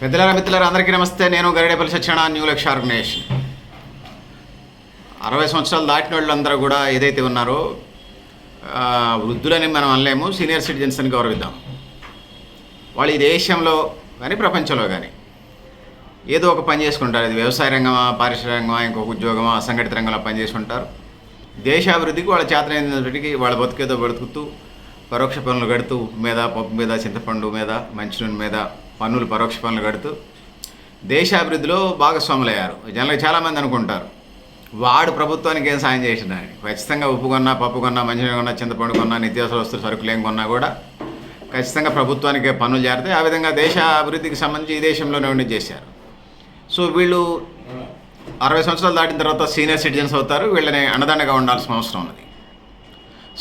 పెద్దలారా మిత్రులారా అందరికీ నమస్తే. నేను గరిడేపల్లి సత్యనారాయణ న్యూ లక్ష ఆర్గనైజేషన్ అరవై సంవత్సరాలు దాటిన వాళ్ళందరూ కూడా ఏదైతే ఉన్నారో వృద్ధులని మనం అనలేము సీనియర్ సిటిజన్స్ అని గౌరవిద్దాం. వాళ్ళు ఈ దేశంలో కానీ ప్రపంచంలో కానీ ఏదో ఒక పని చేసుకుంటారు. ఇది వ్యవసాయ రంగమా పారిశ్రామిక రంగమా ఇంకొక ఉద్యోగమా అసంఘటిత రంగంలో పని చేసుకుంటారు. దేశాభివృద్ధికి వాళ్ళ చేతనైనప్పటికీ వాళ్ళ బతుకేదో బతుకుతూ పరోక్ష పనులు కడుతూ మీద పప్పు మీద చింతపండు మీద మంచినూనె మీద పన్నులు పరోక్ష పనులు కడుతూ దేశాభివృద్ధిలో భాగస్వాములయ్యారు. జనాలు చాలామంది అనుకుంటారు. వాడు ప్రభుత్వానికి ఏం సాయం చేసినాడు ఖచ్చితంగా ఉప్పు కొన్నా పప్పు కొన్నా మంచినీళ్ళు కొన్నా చింతపండు కొన్నా నిత్యావసర వస్తువులు సరుకులు ఏం కొన్నా కూడా ఖచ్చితంగా ప్రభుత్వానికి పన్నులు చేరుతాయి ఆ విధంగా దేశ అభివృద్ధికి సంబంధించి ఈ దేశంలోనే ఉండి చేశారు. సో వీళ్ళు అరవై సంవత్సరాలు దాటిన తర్వాత సీనియర్ సిటిజన్స్ అవుతారు. వీళ్ళని అండదండగా ఉండాల్సిన అవసరం ఉన్నది.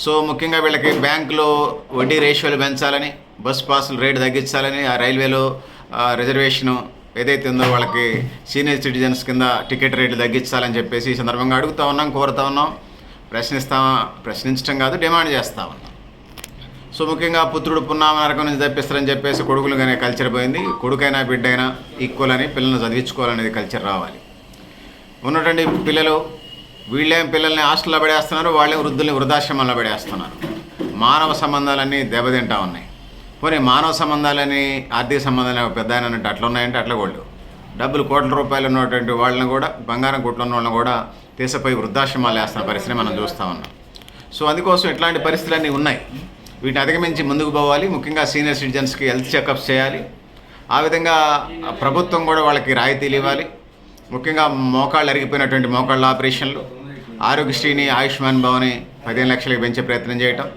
సో ముఖ్యంగా వీళ్ళకి బ్యాంకులో వడ్డీ రేషియోలు పెంచాలని బస్ పాసులు రేటు తగ్గించాలని ఆ రైల్వేలో రిజర్వేషను ఏదైతే ఉందో వాళ్ళకి సీనియర్ సిటిజన్స్ కింద టికెట్ రేట్లు తగ్గించాలని చెప్పేసి ఈ సందర్భంగా అడుగుతా ఉన్నాం కోరుతా ఉన్నాం. ప్రశ్నిస్తా ప్రశ్నించడం కాదు డిమాండ్ చేస్తూ ఉన్నాం. సో ముఖ్యంగా పుత్రుడు పున్నామ నరకం నుంచి తప్పిస్తారని చెప్పేసి కొడుకులుగానే కల్చర్ పోయింది. కొడుకైనా బిడ్డైనా ఈక్వల్ అని పిల్లల్ని చదివించుకోవాలనేది కల్చర్ రావాలి. ఉన్నటువంటి పిల్లలు వీళ్ళేం పిల్లల్ని హాస్టల్లో పడేస్తున్నారు వాళ్ళే వృద్ధుల్ని వృద్ధాశ్రమంలో పడేస్తున్నారు. మానవ సంబంధాలన్నీ దెబ్బతింటా ఉన్నాయి. పోనీ మానవ సంబంధాలని ఆర్థిక సంబంధాలు పెద్ద ఆయన అన్నట్టు అట్లా ఉన్నాయంటే అట్లా కూడా డబ్బులు కోట్ల రూపాయలు ఉన్నటువంటి వాళ్ళని కూడా బంగారం కొట్లు ఉన్న వాళ్ళని కూడా తీసపోయి వృద్ధాశ్రమాలు వేస్తున్న పరిస్థితిని మనం చూస్తూ ఉన్నాం. సో అందుకోసం ఇట్లాంటి పరిస్థితులన్నీ ఉన్నాయి. వీటిని అధిగమించి ముందుకు పోవాలి. ముఖ్యంగా సీనియర్ సిటిజన్స్కి హెల్త్ చెకప్స్ చేయాలి. ఆ విధంగా ప్రభుత్వం కూడా వాళ్ళకి రాయితీలు ఇవ్వాలి. ముఖ్యంగా మోకాళ్ళు అరిగిపోయినటువంటి మోకాళ్ళ ఆపరేషన్లు ఆరోగ్యశ్రీని ఆయుష్మాన్ భవని పదిహేను లక్షలకి పెంచే ప్రయత్నం చేయటం.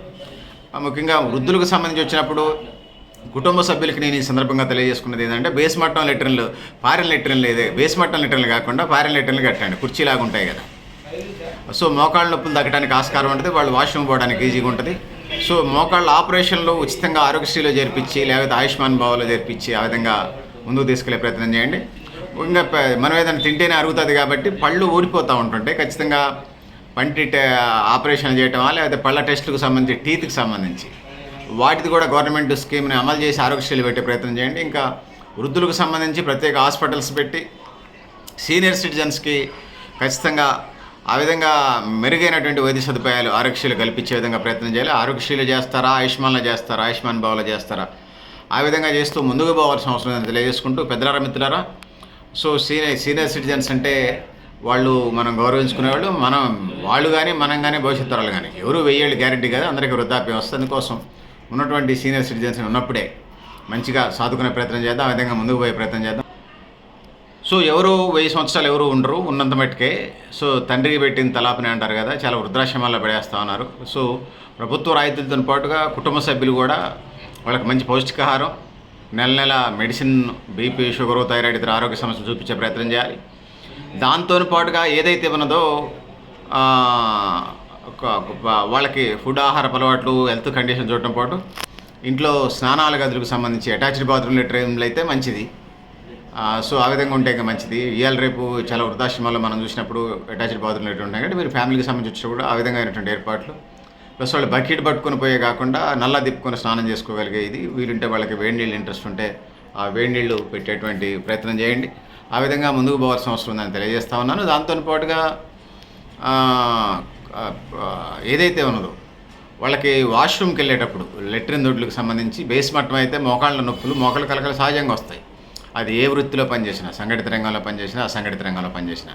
ముఖ్యంగా వృద్ధులకు సంబంధించి వచ్చినప్పుడు కుటుంబ సభ్యులకి నేను ఈ సందర్భంగా తెలియజేసుకున్నది ఏంటంటే బేస్ మట్టం లెటర్లు ఫారెన్ లెటర్లు ఇదే బేస్ మట్టం లెటర్లు కాకుండా ఫారెన్ లెటర్లు కట్టండి కుర్చీలాగా ఉంటాయి కదా. సో మోకాళ్ళ నొప్పులు తగ్గడానికి ఆస్కారం ఉంటుంది వాళ్ళు వాష్రూమ్ పోవడానికి ఈజీగా ఉంటుంది. సో మోకాళ్ళ ఆపరేషన్లో ఉచితంగా ఆరోగ్యశ్రీలో చేర్పించి లేకపోతే ఆయుష్మాన్ భావలో చేర్పించి ఆ విధంగా ముందుకు తీసుకెళ్ళే ప్రయత్నం చేయండి. ఇంకా మనం ఏదైనా తింటేనే అరుగుతుంది కాబట్టి పళ్ళు ఊడిపోతూ ఉంటుంటే ఖచ్చితంగా పంటి ఆపరేషన్ చేయటమా లేకపోతే పళ్ళ టెస్టులకు సంబంధించి టీత్కి సంబంధించి. వాటిది కూడా గవర్నమెంట్ స్కీమ్ని అమలు చేసి ఆరోగ్యశ్రీలు పెట్టే ప్రయత్నం చేయండి. ఇంకా వృద్ధులకు సంబంధించి ప్రత్యేక హాస్పిటల్స్ పెట్టి సీనియర్ సిటిజన్స్కి ఖచ్చితంగా ఆ విధంగా మెరుగైనటువంటి వైద్య సదుపాయాలు ఆరోగ్యశీలు కల్పించే విధంగా ప్రయత్నం చేయాలి. ఆరోగ్యశీలు చేస్తారా? ఆయుష్మాన్లో చేస్తారా? ఆయుష్మాన్ భావలో చేస్తారా? ఆ విధంగా చేస్తూ ముందుకు పోవాల్సిన అవసరం ఉందని తెలియజేసుకుంటూ పెద్దలారా మిత్రులారా సో సీనియర్ సీనియర్ సిటిజన్స్ అంటే వాళ్ళు మనం గౌరవించుకునేవాళ్ళు మనం వాళ్ళు కానీ మనం కానీ భవిష్యత్తు తరాలు కానీ ఎవరు వెయ్యేళ్ళు గ్యారెంటీ కదా అందరికీ వృద్ధాప్యం వస్తుంది. అందుకోసం ఉన్నటువంటి సీనియర్ సిటిజన్స్ ఉన్నప్పుడే మంచిగా సాదుకునే ప్రయత్నం చేద్దాం ఆ విధంగా ముందుకు పోయే ప్రయత్నం చేద్దాం. సో ఎవరు వెయ్యి సంవత్సరాలు ఎవరు ఉండరు ఉన్నంత మట్టుకే. సో తండ్రికి పెట్టిన తలాపని అంటారు కదా చాలా వృద్ధాశ్రమాల్లో పడేస్తూ ఉన్నారు. సో ప్రభుత్వ రాయితీలతో పాటుగా కుటుంబ సభ్యులు కూడా వాళ్ళకి మంచి పౌష్టికాహారం నెల నెల మెడిసిన్ బీపీ షుగరు థైరాయిడ్ ఇతర ఆరోగ్య సమస్యలు చూపించే ప్రయత్నం చేయాలి. దాంతో పాటుగా ఏదైతే ఉన్నదో వాళ్ళకి ఫుడ్ ఆహార అలవాట్లు హెల్త్ కండిషన్ చూడటం పాటు ఇంట్లో స్నానాల గదులకు సంబంధించి అటాచ్డ్ బాత్రూమ్ లెటరీన్లు అయితే మంచిది. సో ఆ విధంగా ఉంటే ఇంకా మంచిది. ఇవాళ రేపు చాలా వృద్ధాశ్రమాల్లో మనం చూసినప్పుడు అటాచ్డ్ బాత్రూమ్లు ఎటు ఉంటాయి. కాబట్టి మీరు ఫ్యామిలీకి సంబంధించి కూడా ఆ విధంగా అయినటువంటి ఏర్పాట్లు. ప్లస్ వాళ్ళు బకెట్ పట్టుకొని పోయే కాకుండా నల్ల దిప్పుకొని స్నానం చేసుకోగలిగే ఇది. వీలుంటే వాళ్ళకి వేడి నీళ్ళు ఇంట్రెస్ట్ ఉంటే ఆ వేడి నీళ్ళు పెట్టేటువంటి ప్రయత్నం చేయండి. ఆ విధంగా ముందుకు పోవాల్సిన అవసరం ఉందని తెలియజేస్తా ఉన్నాను. దాంతో పాటుగా ఏదైతే ఉన్నదో వాళ్ళకి వాష్రూమ్కి వెళ్ళేటప్పుడు లెట్రిన్ దొడ్లకు సంబంధించి బేస్ మట్టం అయితే మోకాళ్ళ నొప్పులు మోకాళ్ళ కలకలు సహజంగా వస్తాయి. అది ఏ వృత్తిలో పనిచేసినా సంఘటిత రంగంలో పనిచేసినా అసంఘటిత రంగంలో పనిచేసినా.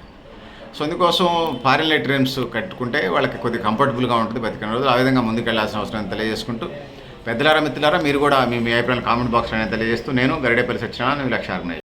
సో అందుకోసం ఫారిన్ లెట్రిన్స్ కట్టుకుంటే వాళ్ళకి కొద్దిగా కంఫర్టబుల్గా ఉంటుంది బతికిన రోజులు. ఆ విధంగా ముందుకు వెళ్ళాల్సిన అవసరం తెలియజేసుకుంటూ పెద్దలారా మిత్రులారా మీరు కూడా మీ మీ అభిప్రాయాలు కామెంట్ బాక్స్ అనేది తెలియజేస్తూ నేను గరిడేపల్లి సత్యనారాయణ లక్ష